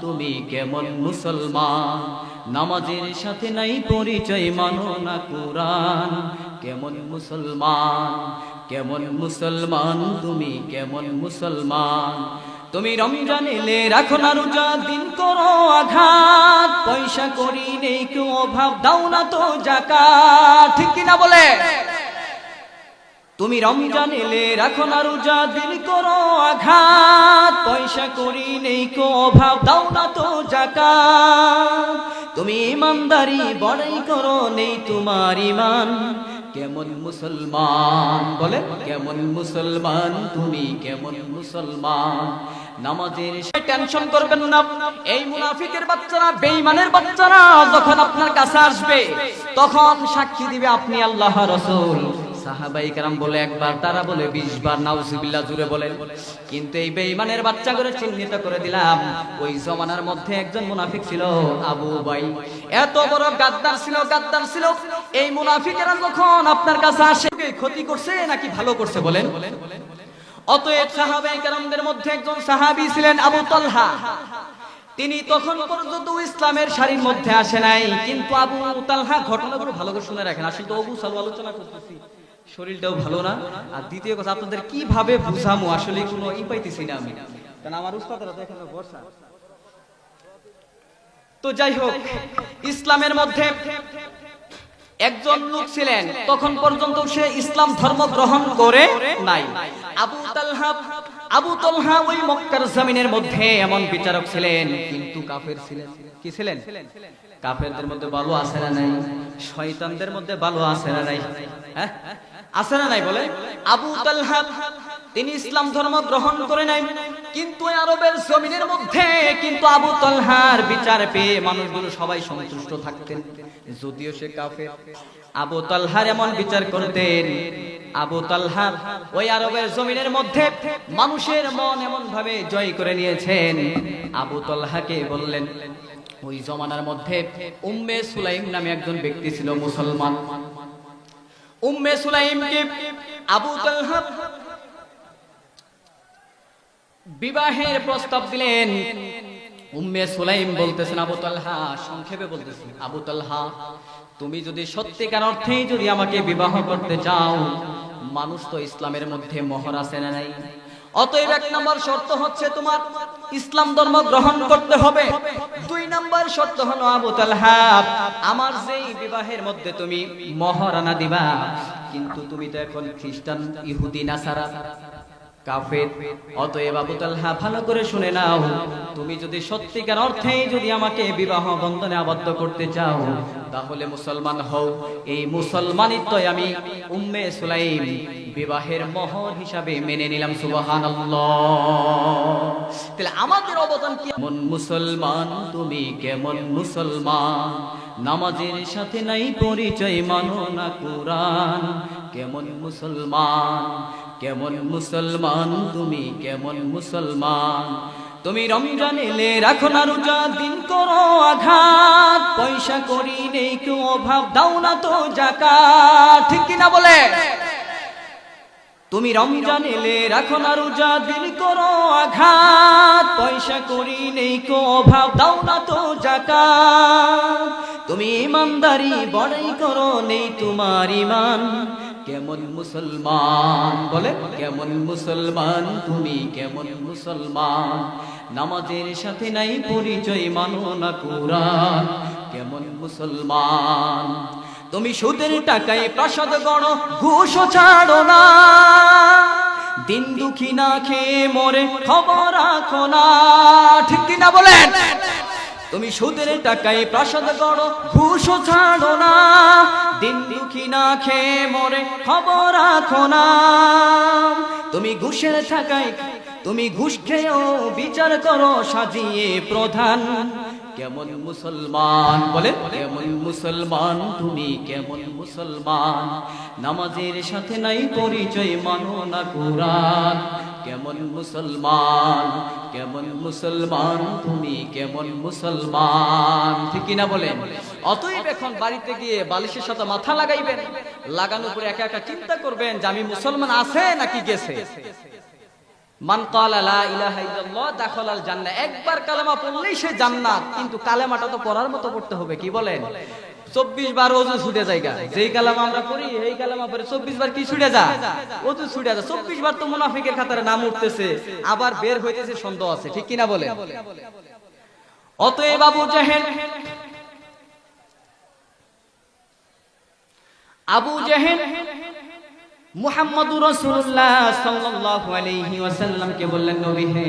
তুমি কেমন মুসলমান? নামাজের সাথে নাই পরিচয়, মানো না কোরআন। কেমন মুসলমান? কেমন মুসলমান? তুমি কেমন মুসলমান? তুমি রমজান এলে রাখো না রোজা, দিন করো আঘাত। পয়সা করি নেই, কেউ অভাব, দাও না তো জাকাত। ঠিক কিনা বলে? তুমি রমজান এলে রাখো না রোজা দিন করো আঘাত। পয়সা করি নেই কো অভাব, দাও না তো জাকাত। তুমি ইমানদারি বড়াই করো, নেই তোমার ইমান। কেমন মুসলমান বলে কেমন মুসলমান, তুমি কেমন মুসলমান। নামাজের টেনশন করবেন না। এই মুনাফিকের বাচ্চারা, বেঈমানের বাচ্চারা, যখন আপনার কাছে আসবে, তখন সাক্ষী দিবে আপনি আল্লাহ রসুল। সাহাবাই কারাম বলে একবার, তারা বলে বিশ বার, নাউজুবিল্লাহ জুড়ে বলেন। কিন্তু এই বেঈমানের বাচ্চা করে চিহ্নিত করে দিলাম। ওই জমানার মধ্যে একজন মুনাফিক ছিল, আবু বাই এত বড় গাদ্দার ছিল গাদ্দার ছিল। এই মুনাফিকেরা যখন আপনার কাছে আসে ক্ষতি করছে নাকি ভালো করছে বলেন? অতএব সাহাবাই কারামদের মধ্যে একজন সাহাবী ছিলেন আবু তলহা। তিনি তখন পর্যন্ত ইসলামের সারির মধ্যে আসে নাই। কিন্তু আবু তালহা ঘটনাগুলো ভালো করে শুনে রাখেন। আসলে তো, অবু সাল আলোচনা করতেছি। শরীরটাও ভালো না। আর দ্বিতীয় কথা, আপনাদের কীভাবে বুঝামো? আসলে কোনো ই পাইতেছি না আমি। কারণ আমার উস্তাদরা তো এখানে বর্ষা তো যাই হোক, ইসলামের মধ্যে একজন লোক ছিলেন, তখন পর্যন্ত সে ইসলাম ধর্ম গ্রহণ করে নাই। আবু তালহা আবু তালহা ওই মক্কার জমিনের মধ্যে এমন বিচারক ছিলেন, কিন্তু কাফের ছিলেন। কি ছিলেন? কাফেরদের মধ্যে ভালো আছে না নাই? শয়তানদের মধ্যে ভালো আছে না নাই? হ্যাঁ? আছে না নাই বলে? আবু তালহা, তিনি ইসলাম ধর্ম গ্রহণ করে নাই। কিন্তু আরবের জমিনের মধ্যে কিন্তু আবু তলহার বিচার পেয়ে মানুষগুলো সবাই সন্তুষ্ট থাকতেন। যদিও সে আবু তলহার এমন বিচার করতেন, আবু ওই আরবের জমিনের মধ্যে মানুষের মন এমন ভাবে জয় করে নিয়েছেন। আবু তলহাকে বললেন, ওই জমানার মধ্যে উম্মে সুলাইম নামে একজন ব্যক্তি ছিল মুসলমান। উম্মে সুলাইমকে আবু তালহা। বিবাহের প্রস্তাব দিলেন। উম্মে সুলাইম বলতেছেন, আবু তালহা, সংক্ষেপে বলতেছেন আবু তালহা, তুমি যদি সত্যিকার অর্থেই যদি আমাকে বিবাহ করতে চাও, মানুষ তো ইসলামের মধ্যে মহর আছে না নাই? অতএব এক নম্বর শর্ত হচ্ছে তোমার ইসলাম ধর্ম গ্রহণ করতে হবে। দুই নাম্বার শর্ত হলো আবু তালহা, আমার যেই বিবাহের মধ্যে তুমি মহারানা দিবা, কিন্তু তুমি তো এখন খ্রিস্টান, ইহুদি, নাসারা। কাফের। অতএব আবু তালহা ভালো করে শুনে নাও, তুমি যদি সত্যিকার অর্থেই যদি আমাকে বিবাহ বন্ধনে আবদ্ধ করতে চাও, তাহলে মুসলমান হও। এই মুসলমানিত্বই আমি উম্মে সুলাইম বিবাহের মোহর হিসাবে মেনে নিলাম, সুবহানাল্লাহ। তাহলে আমাদের অবদান কি? কেমন মুসলমান, তুমি কেমন মুসলমান? নামাজের সাথে নাই পরিচয়, মানো না কোরআন। কেমন মুসলমান কেমন মুসলমান, তুমি কেমন মুসলমান? তুমি রমজান এলে রাখো না রোজা, দিন করো আঘাত। পয়সা করি নেই, কেউ অভাব, দাও না তো জাকাত। ঠিক কিনা বলে? তুমি রমজান এলে রাখো না রোজা, দিন করো আঘাত। পয়সা করি নেই কো অভাব, দাও না তো জাকাত। তুমি ইমানদারি, বড়াই করো নেই তোমার ইমান। কেমন মুসলমান? বলে, কেমন মুসলমান? তুমি কেমন মুসলমান? নামাজের সাথে নাই পরিচয় মানো না কোরআন। কেমন মুসলমান? তুমি সুদের টাকায় প্রাসাদ গণ ঘুষ ছাড়ো না। দিন দুঃখী না খেয়ে মরে, খবর রাখো না। ঠিক কিনা বলেন? তুমি সুদের টাকায় প্রাসাদ গড়, ঘুষ ছাড়ো না। দিন দুঃখী না খেয়ে মরে খবর রাখো না। তুমি ঘুষের টাকায় তুমি ঘুষ খেয়েও বিচার করো, সাজিয়ে প্রধান। কেমন মুসলমান বলে কেমন মুসলমান, তুমি কেমন মুসলমান? নামাজের সাথে নাই পরিচয়, মানো না কোরআন। কেমন মুসলমান কেমন মুসলমান, তুমি কেমন মুসলমান? ঠিক না বলেন? অতএব এখন বাড়িতে গিয়ে বালিশের সাথে মাথা লাগাইবেন, লাগানোর পরে একা একা চিন্তা করবেন যে আমি মুসলমান আছে নাকি গেছে? একবার কালেমা পড়লেই সে জান্নাত, কিন্তু কালেমাটা তো পড়ার মতো পড়তে হবে, কি বলেন? চব্বিশ বার ওজু ছুটে জায়গা যেই কালামা আমরা পড়ি এই কালামা পড়ে চব্বিশ বার কি ছুটে যা? ওজু ছুটে যা। চব্বিশ বার তো মুনাফিকের খাতারে নাম উঠতেছে, আবার বের হইতেছে সন্দেহ আছে। ঠিক কিনা বলে অতএব আবু জাহেল আবু জাহেল মুহাম্মদুর রাসূলুল্লাহ সাল্লাল্লাহু আলাইহি ওয়াসাল্লামকে বললেন, নবী হে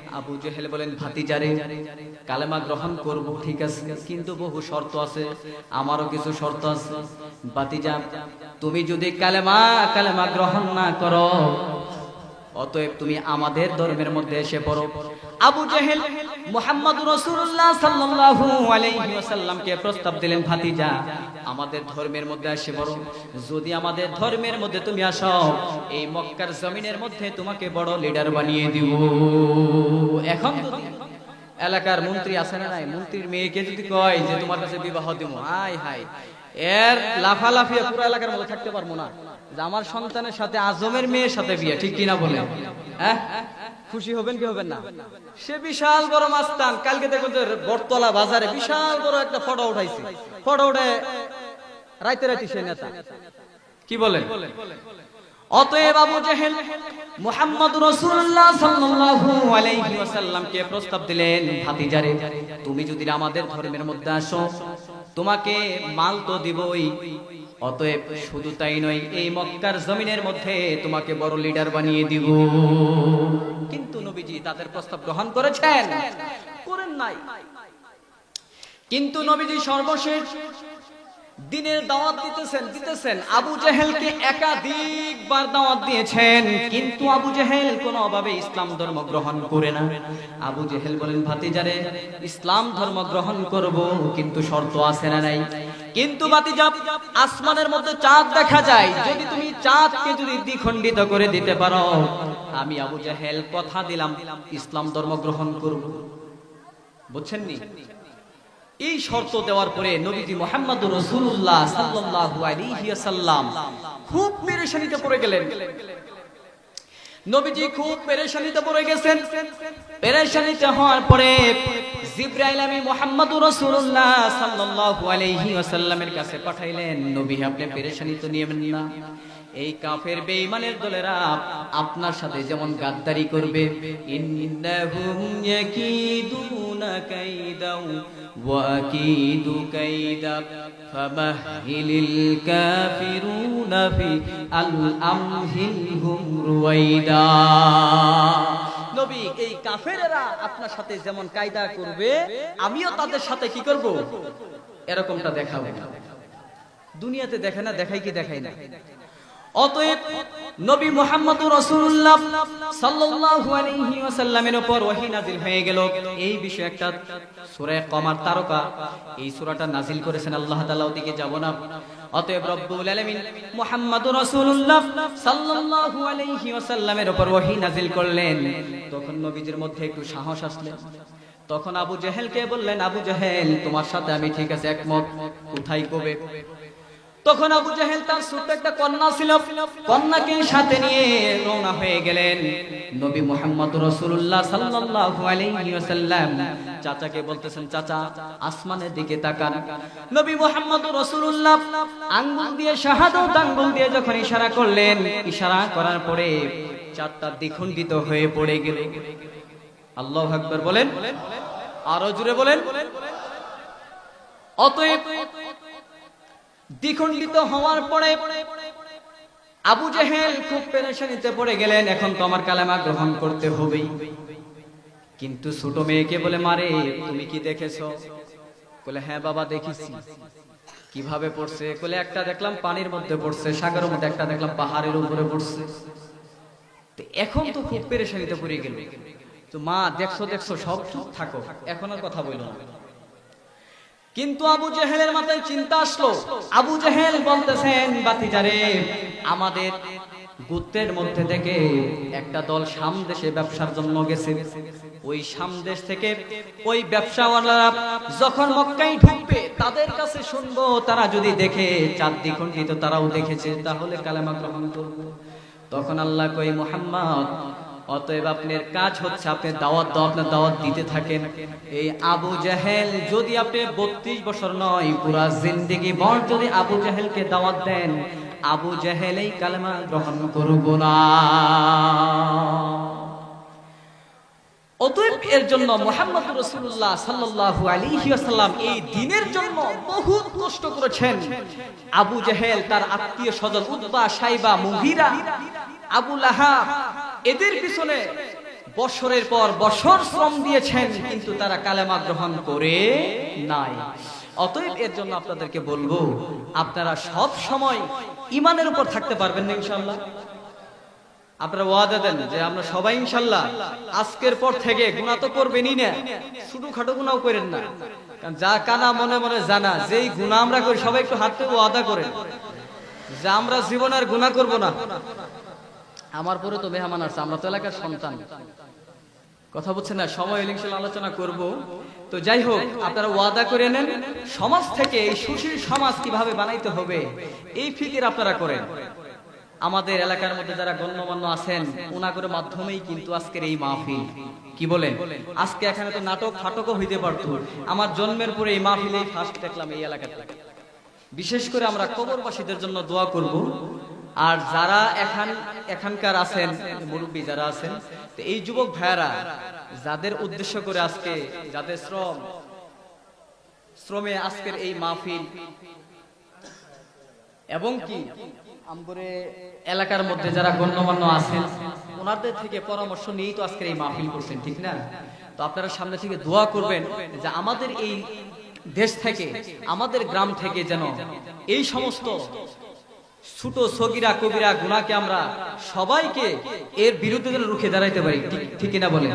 আবু জেহেল বলেন ভাতি ভাতিজারে, কালেমা গ্রহণ করব, ঠিক আছে, কিন্তু বহু শর্ত আছে, আমারও কিছু শর্ত আছে। ভাতিজা, তুমি যদি কালেমা কালেমা গ্রহণ না করো অতএব তুমি আমাদের ধর্মের মধ্যে এসে পড়ো। আবু জেহেল মুহাম্মদ রাসূলুল্লাহ সাল্লাল্লাহু আলাইহি ওয়াসাল্লামকে প্রস্তাব দিলেন, ভাতিজা, আমাদের ধর্মের মধ্যে এসে পড়ো। যদি আমাদের ধর্মের মধ্যে তুমি আসো, এই মক্কার জমিনের মধ্যে তোমাকে বড় লিডার বানিয়ে দিব। এখন এলাকার মন্ত্রী আছে না মন্ত্রীর মেয়েকে যদি কয় যে, তোমার কাছে বিবাহ দিব। হাই হাই এর লাফালাফিয়া পুরো এলাকার মধ্যে থাকতে পারব না। যে আমার সন্তানের সাথে আজমের মেয়ের সাথে বিয়ে, ঠিক কিনা বলে হ্যাঁ? খুশি হবেন কি হবেন না? সে বিশাল বড় মাস্তান, কালকে দেখো যে বটতলা বাজারে বিশাল বড় একটা ফটো উঠাইছে। ফটো উঠে রাইতে রাইতে সে নেতা। কি বলেন? অতএব আবু জেহেল মুহাম্মদ রাসূলুল্লাহ সাল্লাল্লাহু আলাইহি ওয়াসাল্লামকে প্রস্তাব দিলেন, ভাতিজারে, তুমি যদি আমাদের ধর্মের মধ্যে আসো তোমাকে মাল তো দিবই। অতএব শুধু তাই নয়, এই মক্কার জমিনের মধ্যে তোমাকে বড় লিডার বানিয়ে দিব। কিন্তু নবীজি তাদের প্রস্তাব গ্রহণ করেছেন। করেন নাই। কিন্তু নবীজি সর্বশেষ দিনের দাওয়াত দিতেছেন দিতেছেন। আবু জেহেলকে একাধিকবার দাওয়াত দিয়েছেন, কিন্তু আবু জেহেল কোন অভাবে ইসলাম ধর্ম গ্রহণ করে না। আবু জেহেল বলেন ভাতিজারে ইসলাম ধর্ম গ্রহণ করব, কিন্তু শর্ত আছে না নাই? কিন্তু ভাতিজা, আসমানের মধ্যে চাঁদ দেখা যায়। যদি তুমি চাঁদকে যদি দ্বিখণ্ডিত করে দিতে পারো, আমি আবু জেহেল কথা দিলাম, ইসলাম ধর্ম গ্রহণ করব। বুঝছেন নি? এই শর্ত দেওয়ার পরে নবীজি মোহাম্মদ রসুল্লাহ আলাইহি খুব পেরেশানিতে পড়ে গেলেন। নবীজি খুব পেরেশানিতে পড়ে গেছেন। পেরেশানিতে হওয়ার পরে জিব্রাইল আমি কাছে পাঠাইলেন, নবী, আপনি পেরেশানি তো নিয়েবেন না। এই কাফের বেঈমানের দলেরা আপনার সাথে যেমন গাদ্দারি করবে, ইন্নাহুম ইয়াকিদুনা কাইদাও ওয়া আকিদু কাইদা ফামাহিলিল কাফিরুনা ফি আল আমহিলহুম রুয়াইদা নবী, এই কাফেরেরা আপনার সাথে যেমন কায়দা করবে, আমিও তাদের সাথে কি করব? এরকমটা দেখাবো দুনিয়াতে দেখে না দেখাই কি দেখাই না? অতএব নবী মুহাম্মদ রাসূলুল্লাহ সাল্লাল্লাহু আলাইহি ওয়াসাল্লামের উপর ওহী নাজিল হয়ে গেল। এই বিষয়ে একটা সূরা কমার তারকা এই সূরাটা নাজিল করেছেন আল্লাহ তাআলা ওদিকে যাব না। অতএব রব্বুল আলামিন মুহাম্মদ রাসূলুল্লাহ সাল্লাল্লাহু আলাইহি ওয়াসাল্লামের উপর ওহী নাজিল করলেন। তখন নবীজির মধ্যে একটু সাহস আসলেন তখন আবু জেহেলকে বললেন, আবু জেহেল, তোমার সাথে আমি ঠিক আছে, একমত। কোথায় কবে? তখন আবু জাহেল তার ছোট্ট একটা কন্যা ছিল। কন্যাকে সাথে নিয়ে রওনা হয়ে গেলেন নবী মুহাম্মদ রাসূলুল্লাহ সাল্লাল্লাহু আলাইহি ওয়াসাল্লাম। চাচাকে বলতেছেন, চাচা, আসমানের দিকে তাকান। নবী মুহাম্মদ রাসূলুল্লাহ আঙ্গুল দিয়ে, শাহাদাত আঙ্গুল দিয়ে যখন ইশারা করলেন, ইশারা করার পরে চারটা দ্বিখণ্ডিত হয়ে পড়ে গেল। আল্লাহু আকবার বলেন। আরও জুড়ে বলেন। অতএব দ্বিখণ্ডিত হওয়ার পরে আবু জেহেল খুব পেরেশানিতে পড়ে গেলেন, এখন তো আমার কালেমা গ্রহণ করতে হবেই। কিন্তু ছোট মেয়েকে বলে, মারে, তুমি কি দেখেছ? বলে হ্যাঁ বাবা, দেখেছি। কীভাবে পড়ছে? বলে, একটা দেখলাম পানির মধ্যে পড়ছে, সাগরের মধ্যে একটা দেখলাম পাহাড়ের উপরে পড়ছে। এখন তো খুব পেরেশানিতে পড়ে গেল। তো মা, দেখছ দেখছ, সব চুপ থাকো, এখন আর কথা বলল না। কিন্তু আবু জেহেলের মাথায় চিন্তা আসলো। আবু জেহেল বলতেছেন, বাতিজারে, আমাদের গুত্রের মধ্যে থেকে একটা দল সামদেশে ব্যবসার জন্য গেছে। ওই সামদেশ থেকে ওই ব্যবসাওয়ালারা যখন মক্কায় ঢুকবে, তাদের কাছে শুনব, তারা যদি দেখে চার দ্বিখণ্ডিত তারাও দেখেছে, তাহলে কালেমা গ্রহণ করব। তখন আল্লাহ কই মোহাম্মদ অতএব আপনার কাজ হচ্ছে আপনি দাওয়াত দাও, আপনার দাওয়াত দিতে থাকেন। এই আবু জাহেল যদি আপনি বত্রিশ বছর নয়, পুরা জিন্দিগি বর যদি আবু জাহেলকে দাওয়াত দেন, আবু জাহেল এই কালেমা গ্রহণ করব না। অতএব এর জন্য মোহাম্মদ রসুল্লাহ সাল্লাল্লাহু আলাইহি ওয়াসাল্লাম এই দিনের জন্য বহুত কষ্ট করেছেন। আবু জাহেল, তার আত্মীয় স্বজন উতবা, সাইবা, মুগিরা, আবু লাহাব এদের পিছনে বছরের পর বছর শ্রম দিয়েছেন, কিন্তু তারা কালেমা গ্রহণ করে নাই। অতএব এর জন্য আপনাদেরকে বলব, আপনারা সব সময় ইমানের উপর থাকতে পারবেন না, ইনশাআল্লাহ। আপনারা ওয়াদা দেন যে আমরা সবাই ইনশাল্লাহ আজকের পর থেকে গুণা তো করবেনই না শুধু খাটো গুণাও করেন না। কারণ যা কানা মনে মনে জানা, যেই গুণা আমরা করি, সবাই একটু হাত ওয়াদা করেন। যে আমরা জীবনে আর গুণা করব না। আমার পরে তো মেহমান আছে, আমরা তো এলাকার সন্তান। কথা বলছেন না, সময় ইনশাল্লাহ আলোচনা করব। তো যাই হোক, আপনারা ওয়াদা করে নেন, সমাজ থেকে এই সুশীল সমাজ কীভাবে বানাইতে হবে, এই ফিকির আপনারা করেন। আমাদের এলাকার মধ্যে যারা গণ্যমান্য আছেন ওনাগর মাধ্যমেই কিন্তু আজকের এই মাহফিল। কি বলেন আজকে এখানে তো নাটক ফাটকও হইতে পারতো। আমার জন্মের পরে এই মাহফিলেই ফার্স্ট দেখলাম এই এলাকাতে বিশেষ করে আমরা কবরবাসীদের জন্য দোয়া করব। আর যারা এখান, এখানকার আছেন, মুরব্বী যারা আছেন, তো এই যুবক ভাইয়ারা, যাদের উদ্দেশ্য করে আজকে, যাদের শ্রম, শ্রমে আজকের এই মাহফিল, এবং কি এলাকার মধ্যে যারা গণ্যমান্য আছেন, ওনাদের থেকে পরামর্শ নিয়েই তো আজকের এই মাহফিল করছেন, ঠিক না? তো আপনারা সামনে থেকে দোয়া করবেন যে আমাদের এই দেশ থেকে, আমাদের গ্রাম থেকে যেন এই সমস্ত ছোট সগিরা কবিরা গুণাকে আমরা সবাইকে এর বিরুদ্ধে যেন রুখে দাঁড়াইতে পারি, ঠিক না কিনা বলেন?